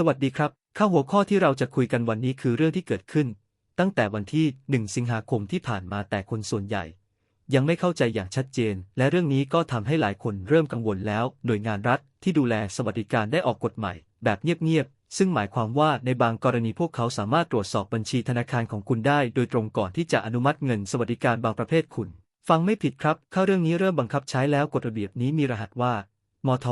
สวัสดีครับข้าหัวข้อที่เราจะคุยกันวันนี้คือเรื่องที่เกิดขึ้น ตั้งแต่วันที่ 1 สิงหาคมที่ผ่านมาแต่คนส่วนใหญ่ ยังไม่เข้าใจอย่างชัดเจน และเรื่องนี้ก็ทำให้หลายคนเริ่มกังวลแล้ว หน่วยงานรัฐที่ดูแลสวัสดิการได้ออกกฎใหม่ แบบเงียบๆซึ่งหมายความว่าในบางกรณีพวกเขาสามารถตรวจสอบบัญชีธนาคารของคุณได้ โดยตรงก่อนที่จะอนุมัติเงินสวัสดิการบางประเภทคุณ ฟังไม่ผิดครับเข้าเรื่องนี้เริ่มบังคับใช้แล้วกฎระเบียบนี้มีรหัสว่ามท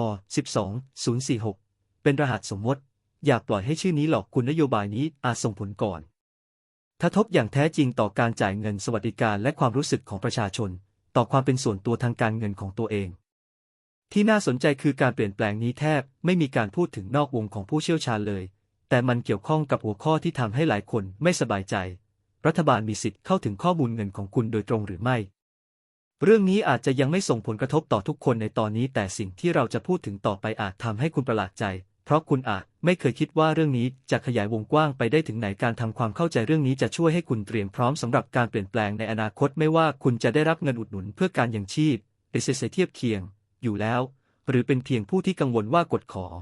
12046 เป็นรหัสสมมติ อยากปล่อยให้ชื่อนี้หลอกคุณนโยบายนี้อาจส่งผลก่อนกระทบอย่างแท้จริงต่อการจ่ายเงินสวัสดิการและความรู้สึกของประชาชน ต่อความเป็นส่วนตัวทางการเงินของตัวเอง ที่น่าสนใจคือการเปลี่ยนแปลงนี้แทบไม่มีการพูดถึงนอกวงของผู้เชี่ยวชาญเลย แต่มันเกี่ยวข้องกับหัวข้อที่ทำให้หลายคนไม่สบายใจ รัฐบาลมีสิทธิ์เข้าถึงข้อมูลเงินของคุณโดยตรงหรือไม่ เรื่องนี้อาจจะยังไม่ส่งผลกระทบต่อทุกคนในตอนนี้ แต่สิ่งที่เราจะพูดถึงต่อไปอาจทำให้คุณประหลาดใจ เพราะคุณอาจไม่เคยคิดว่าเรื่องนี้จะขยายวงกว้างไปได้ถึงไหนการทำความเข้าใจเรื่องนี้จะช่วยให้คุณเตรียมพร้อมสำหรับการเปลี่ยนแปลงในอนาคตไม่ว่าคุณจะได้รับเงินอุดหนุนเพื่อการยังชีพเอเซเทียบเคียง อยู่แล้ว หรือเป็นเพียงผู้ที่กังวลว่ากฎของ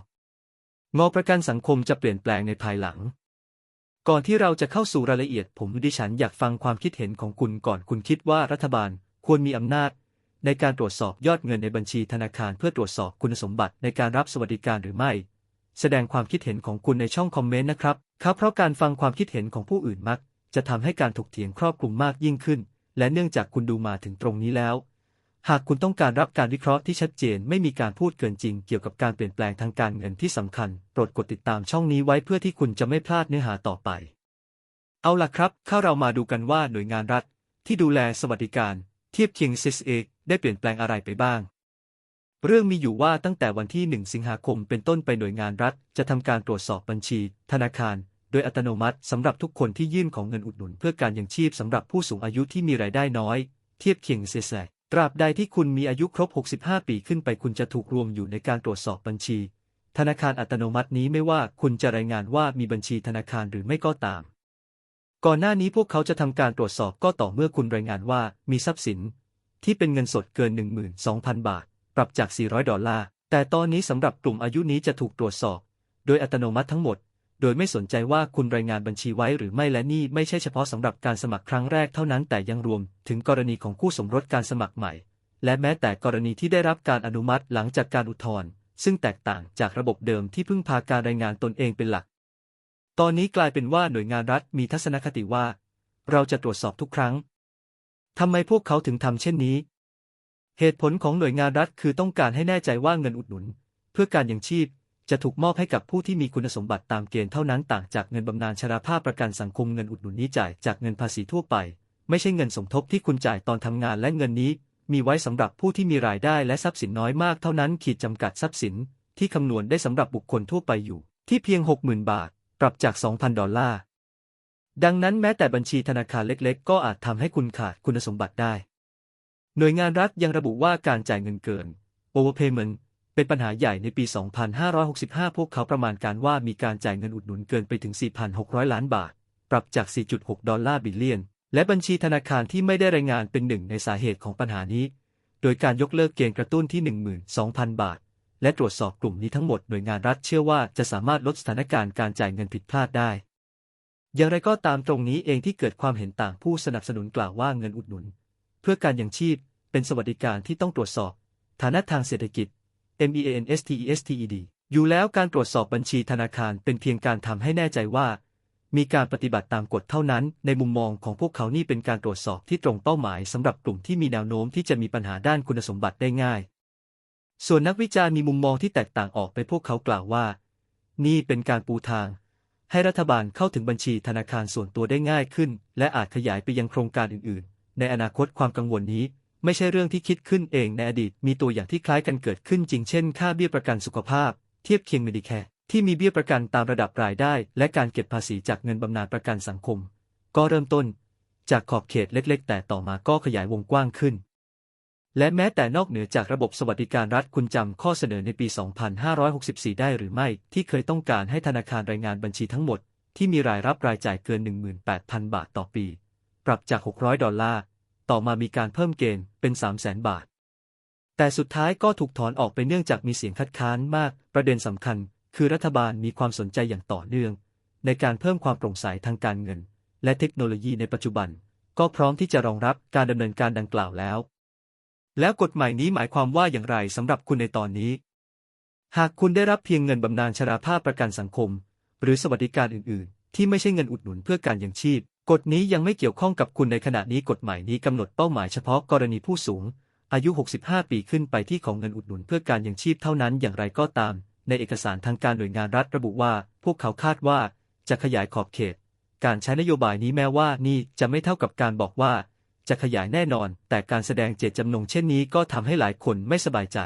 อประกันสังคมจะเปลี่ยนแปลงในภายหลัง ก่อนที่เราจะเข้าสู่รายละเอียดผมดิฉันอยากฟังความคิดเห็นของคุณก่อนคุณคิดว่ารัฐบาลควรมีอำนาจในการตรวจสอบยอดเงินในบัญชีธนาคารเพื่อตรวจสอบคุณสมบัติในการรับสวัสดิการหรือไม่ แสดงความคิดเห็นของคุณในช่องคอมเมนต์นะครับครับเพราะการฟังความคิดเห็นของผู้อื่นมัก จะทำให้การถกเถียงครอบคลุมมากยิ่งขึ้น และเนื่องจากคุณดูมาถึงตรงนี้แล้ว หากคุณต้องการรับการวิเคราะห์ที่ชัดเจนไม่มีการพูดเกินจริง เกี่ยวกับการเปลี่ยนแปลงทางการเงินที่สำคัญ โปรดกดติดตามช่องนี้ไว้เพื่อที่คุณจะไม่พลาดเนื้อหาต่อไป เอาล่ะครับเข้าเรามาดูกันว่าหน่วยงานรัฐ ที่ดูแลสวัสดิการ เทียบเคียง CSA ได้เปลี่ยนแปลงอะไรไปบ้าง เรื่องมีอยู่ว่าตั้งแต่วันที่ 1 สิงหาคมเป็นต้นไปหน่วยงานรัฐ จะทำการตรวจสอบบัญชี ธนาคาร โดยอัตโนมัติสำหรับทุกคนที่ยื่นของเงินอุดหนุนเพื่อการยังชีพสำหรับผู้สูงอายุที่มีรายได้น้อย เทียบเคียง CSA ตราบใดที่คุณมีอายุครบ 65 ปีขึ้นไปคุณจะถูกรวมอยู่ในการตรวจสอบบัญชี ธนาคารอัตโนมัตินี้ไม่ว่าคุณจะรายงานว่ามีบัญชีธนาคารหรือไม่ก็ตาม ก่อนหน้านี้พวกเขาจะทำการตรวจสอบก็ต่อเมื่อคุณรายงานว่ามีทรัพย์สิน ที่เป็นเงินสดเกิน 12,000 บาท ปรับจาก 400 ดอลลาร์ แต่ตอนนี้สำหรับกลุ่มอายุนี้จะถูกตรวจสอบ โดยอัตโนมัติทั้งหมด โดยไม่สนใจว่าคุณรายงานบัญชีไว้หรือไม่และนี่ไม่ใช่เฉพาะสำหรับการสมัครครั้งแรกเท่านั้นแต่ยังรวมถึงกรณีของคู่สมรสการสมัครใหม่ และแม้แต่กรณีที่ได้รับการอนุมัติหลังจากการอุทธรณ์ซึ่งแตกต่างจากระบบเดิมที่พึ่งพาการรายงานตนเองเป็นหลัก ตอนนี้กลายเป็นว่าหน่วยงานรัฐมีทัศนคติว่า เราจะตรวจสอบทุกครั้งทำไมพวกเขาถึงทำเช่นนี้ เหตุผลของหน่วยงานรัฐคือต้องการให้แน่ใจว่าเงินอุดหนุน เพื่อการยังชีพจะถูกมอบให้กับผู้ที่มีคุณสมบัติตามเกณฑ์เท่านั้นต่างจากเงินบำนาญชราภาพประกันสังคมเงินอุดหนุนนี้จ่ายจากเงินภาษีทั่วไป ไม่ใช่เงินสมทบที่คุณจ่ายตอนทำงานและเงินนี้ มีไว้สำหรับผู้ที่มีรายได้และทรัพย์สินน้อยมากเท่านั้นขีดจำกัดทรัพย์สิน ที่คำนวณได้สำหรับบุคคลทั่วไปอยู่ ที่เพียง 60,000 บาท ปรับจาก 2,000 ดอลลาร์ดังนั้นแม้แต่บัญชีธนาคารเล็ก ๆ ก็อาจทำให้คุณขาดคุณสมบัติได้ หน่วยงานรัฐยังระบุว่าการจ่ายเงินเกิน overpayment เป็นปัญหาใหญ่ในปี 2565 พวกเขาประมาณการว่ามีการจ่ายเงินอุดหนุนเกินไปถึง 4,600 ล้านบาท ปรับจาก 4.6 ดอลลาร์บิลเลียน และบัญชีธนาคารที่ไม่ได้รายงานเป็นหนึ่งในสาเหตุของปัญหานี้ โดยการยกเลิกเกณฑ์กระตุ้นที่ 12,000 บาท และตรวจสอบกลุ่มนี้ทั้งหมดหน่วยงานรัฐเชื่อว่าจะสามารถลดสถานการณ์การจ่ายเงินผิดพลาดได้ อย่างไรก็ตามตรงนี้เองที่เกิดความเห็นต่างผู้สนับสนุนกล่าวว่าเงินอุดหนุน เพื่อการยังชีพ เป็นสวัสดิการที่ต้องตรวจสอบ ฐานะทางเศรษฐกิจ MEANSTESTED อยู่แล้วการตรวจสอบบัญชีธนาคารเป็นเพียงการทำให้แน่ใจว่า มีการปฏิบัติตามกฎเท่านั้น ในมุมมองของพวกเขานี่เป็นการตรวจสอบที่ตรงเป้าหมายสำหรับกลุ่มที่มีแนวโน้มที่จะมีปัญหาด้านคุณสมบัติได้ง่าย ส่วนนักวิจารณ์มีมุมมองที่แตกต่างออกไปพวกเขากล่าวว่า นี่เป็นการปูทาง ให้รัฐบาลเข้าถึงบัญชีธนาคารส่วนตัวได้ง่ายขึ้น และอาจขยายไปยังโครงการอื่นๆ ในอนาคตความกังวลนี้ไม่ใช่เรื่องที่คิดขึ้นเองในอดีต มีตัวอย่างที่คล้ายกันเกิดขึ้นจริงเช่น ค่าเบี้ยประกันสุขภาพ เทียบเคียงเมดิแคร์ที่มีเบี้ยประกันตามระดับรายได้ และการเก็บภาษีจากเงินบำนาญประกันสังคม ก็เริ่มต้น จากขอบเขตเล็ก ๆ แต่ต่อมาก็ขยายวงกว้างขึ้น และแม้แต่นอกเหนือจากระบบสวัสดิการรัฐคุณจำข้อเสนอในปี 2564 ได้หรือไม่ที่เคยต้องการให้ธนาคารรายงานบัญชีทั้งหมด ที่มีรายรับรายจ่ายเกิน 18,000 บาทต่อปี ปรับจาก 600 ดอลลาร์ ต่อมามีการเพิ่มเกณฑ์เป็น 300,000บาท แต่สุดท้ายก็ถูกถอนออกไปเนื่องจากมีเสียงคัดค้านมาก ประเด็นสำคัญ คือรัฐบาลมีความสนใจอย่างต่อเนื่อง ในการเพิ่มความโปร่งใสทางการเงิน และเทคโนโลยีในปัจจุบัน ก็พร้อมที่จะรองรับการดำเนินการดังกล่าวแล้ว แล้วกฎหมายนี้หมายความว่าอย่างไรสำหรับคุณในตอนนี้ หากคุณได้รับเพียงเงินบำนาญชราภาพประกันสังคม หรือสวัสดิการอื่น ๆ ที่ไม่ใช่เงินอุดหนุนเพื่อการยังชีพ กฎนี้ยังไม่เกี่ยวข้องกับคุณในขณะนี้กฎหมายนี้กำหนดเป้าหมายเฉพาะกรณีผู้สูง อายุ 65 ปีขึ้นไปที่ของเงินอุดหนุนเพื่อการยังชีพเท่านั้นอย่างไรก็ตาม ในเอกสารทางการหน่วยงานรัฐระบุว่า พวกเขาคาดว่าจะขยายขอบเขต การใช้นโยบายนี้แม้ว่านี่จะไม่เท่ากับการบอกว่า จะขยายแน่นอน แต่การแสดงเจตจำนงเช่นนี้ก็ทำให้หลายคนไม่สบายใจ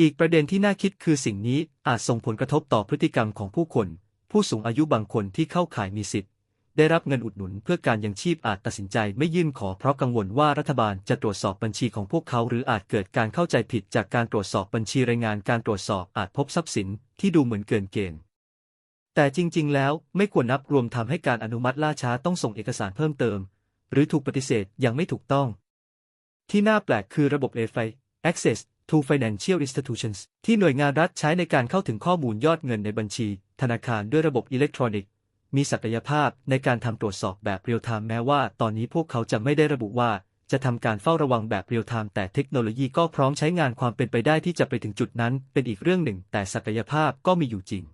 อีกประเด็นที่น่าคิดคือสิ่งนี้อาจส่งผลกระทบต่อพฤติกรรมของผู้คน ผู้สูงอายุบางคนที่เข้าข่ายมีสิทธิ ได้รับเงินอุดหนุนเพื่อการยังชีพอาจตัดสินใจไม่ยื่นขอเพราะกังวลว่ารัฐบาลจะตรวจสอบบัญชีของพวกเขา หรืออาจเกิดการเข้าใจผิดจากการตรวจสอบบัญชีรายงานการตรวจสอบอาจพบทรัพย์สินที่ดูเหมือนเกินเกณฑ์แต่จริง ๆ แล้วไม่ควรนับรวมทำให้การอนุมัติล่าช้าต้องส่งเอกสารเพิ่มเติม หรือถูกปฏิเสธอย่างไม่ถูกต้อง ที่น่าแปลกคือระบบ AFI Access to Financial Institutions ที่หน่วยงานรัฐใช้ในการเข้าถึงข้อมูลยอดเงินในบัญชี ธนาคารด้วยระบบอิเล็กทรอนิกส์ มีศักยภาพในการทำตรวจสอบแบบเรียลไทม์แม้ว่าตอนนี้พวกเขาจะไม่ได้ระบุว่าจะทำการเฝ้าระวังแบบเรียลไทม์แต่เทคโนโลยีก็พร้อมใช้งานความเป็นไปได้ที่จะไปถึงจุดนั้น เป็นอีกเรื่องหนึ่ง แต่ศักยภาพก็มีอยู่จริง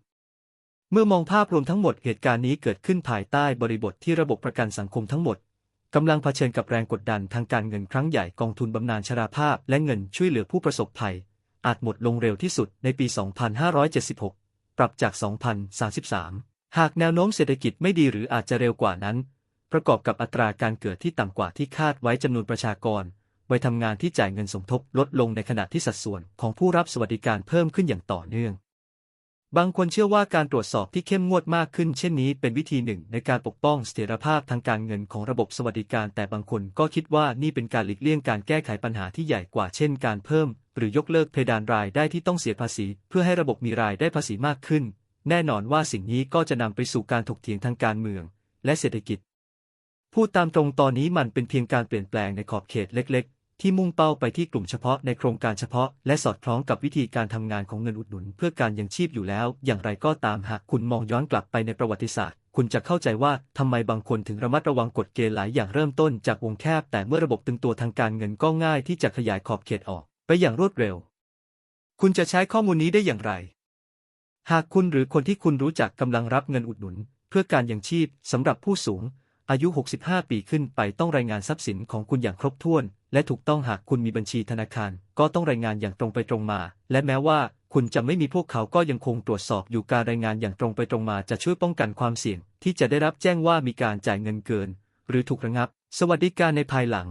เมื่อมองภาพรวมทั้งหมดเหตุการณ์นี้เกิดขึ้นภายใต้บริบทที่ระบบประกันสังคมทั้งหมดกำลังเผชิญกับแรงกดดันทางการเงินครั้งใหญ่กองทุนบำนาญชราภาพ และเงินช่วยเหลือผู้ประสบภัย อาจหมดลงเร็วที่สุดในปี 2576 ปรับจาก 2033 หากแนวโน้มเศรษฐกิจไม่ดีหรืออาจจะเร็วกว่านั้น ประกอบกับอัตราการเกิดที่ต่ำกว่าที่คาดไว้จำนวนประชากรวัยทำงานที่จ่ายเงินสมทบลดลงในขณะที่สัดส่วนของผู้รับสวัสดิการเพิ่มขึ้นอย่างต่อเนื่อง บางคนเชื่อว่าการตรวจสอบที่เข้มงวดมากขึ้น เช่นนี้เป็นวิธีหนึ่งในการปกป้องเสถียรภาพทางการเงินของระบบสวัสดิการ แต่บางคนก็คิดว่านี่เป็นการหลีกเลี่ยงการแก้ไขปัญหาที่ใหญ่กว่า เช่น การเพิ่ม หรือยกเลิกเพดานรายได้ที่ต้องเสียภาษี เพื่อให้ระบบมีรายได้ภาษีมากขึ้น แน่นอนว่าสิ่งนี้ก็จะนำไปสู่การถกเถียงทางการเมือง และเศรษฐกิจ พูดตามตรงตอนนี้มันเป็นเพียงการเปลี่ยนแปลงในขอบเขตเล็ก ๆ ที่มุ่งเป้าไปที่กลุ่มเฉพาะในโครงการเฉพาะ และสอดคล้องกับวิธีการทำงานของเงินอุดหนุน เพื่อการยังชีพอยู่แล้ว อย่างไรก็ตามหากคุณมองย้อนกลับไปในประวัติศาสตร์ คุณจะเข้าใจว่าทำไมบางคนถึงระมัดระวังกฎเกณฑ์หลายอย่างเริ่มต้นจากวงแคบ แต่เมื่อระบบตึงตัวทางการเงินก็ง่ายที่จะขยายขอบเขตออก ไปอย่างรวดเร็ว คุณจะใช้ข้อมูลนี้ได้อย่างไร หากคุณหรือคนที่คุณรู้จักกำลังรับเงินอุดหนุน เพื่อการยังชีพสำหรับผู้สูง อายุ 65 ปีขึ้นไปต้องรายงานทรัพย์สินของคุณอย่างครบถ้วน และถูกต้องหากคุณมีบัญชีธนาคาร ก็ต้องรายงานอย่างตรงไปตรงมา และแม้ว่าคุณจะไม่มีพวกเขาก็ยังคงตรวจสอบอยู่การรายงานอย่างตรงไปตรงมาจะช่วยป้องกันความเสี่ยง ที่จะได้รับแจ้งว่ามีการจ่ายเงินเกิน หรือถูกระงับ สวัสดิการในภายหลัง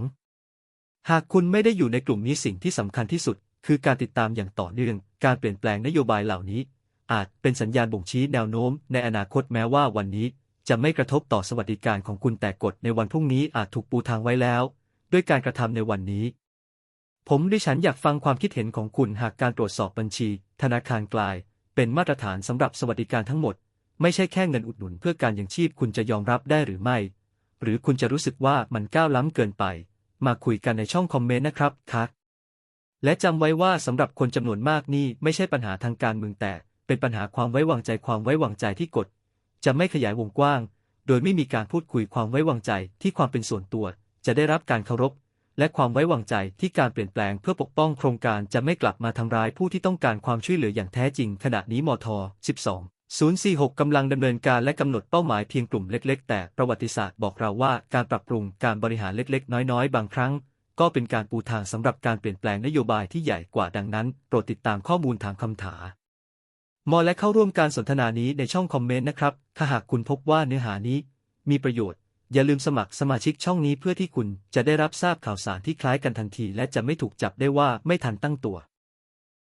หากคุณไม่ได้อยู่ในกลุ่มนี้สิ่งที่สำคัญที่สุด คือการติดตามอย่างต่อเนื่อง การเปลี่ยนแปลงนโยบายเหล่านี้ อาจเป็นสัญญาณบ่งชี้แนวโน้มในอนาคตแม้ว่าวันนี้ จะไม่กระทบต่อสวัสดิการของคุณแต่กฎในวันพรุ่งนี้อาจถูกปูทางไว้แล้ว ด้วยการกระทำในวันนี้ ผมดิฉันอยากฟังความคิดเห็นของคุณหากการตรวจสอบบัญชี ธนาคารกลาย เป็นมาตรฐานสำหรับสวัสดิการทั้งหมด ไม่ใช่แค่เงินอุดหนุนเพื่อการยังชีพคุณจะยอมรับได้หรือไม่ หรือคุณจะรู้สึกว่ามันก้าวล้ำเกินไป มาคุยกันในช่องคอมเมนต์นะครับคักและจำไว้ว่าสำหรับคนจำนวนมากนี่ไม่ใช่ปัญหาทางการเมืองแต่ เป็นปัญหาความไว้วางใจความไว้วางใจที่กฎจะไม่ขยายวงกว้าง โดยไม่มีการพูดคุยความไว้วางใจที่ความเป็นส่วนตัว จะได้รับการเคารพ และความไว้วางใจที่การเปลี่ยนแปลงเพื่อปกป้องโครงการจะไม่กลับมาทำร้ายผู้ที่ต้องการความช่วยเหลืออย่างแท้จริง ขณะนี้มท 12 046 กำลังดำเนินการและกำหนดเป้าหมายเพียงกลุ่มเล็ก ๆ แต่ประวัติศาสตร์บอกเราว่าการปรับปรุงการบริหารเล็ก ๆ น้อย ๆ บางครั้ง ก็เป็นการปูทางสำหรับการเปลี่ยนแปลงนโยบายที่ใหญ่กว่าดังนั้น โปรดติดตามข้อมูลถามคำถาม มอและเข้าร่วมการสนทนานี้ในช่องคอมเมนต์นะครับ ถ้าหากคุณพบว่าเนื้อหานี้ มีประโยชน์ อย่าลืมสมัครสมาชิกช่องนี้เพื่อที่คุณจะได้รับทราบข่าวสารที่คล้ายกันทันที และจะไม่ถูกจับได้ว่าไม่ทันตั้งตัว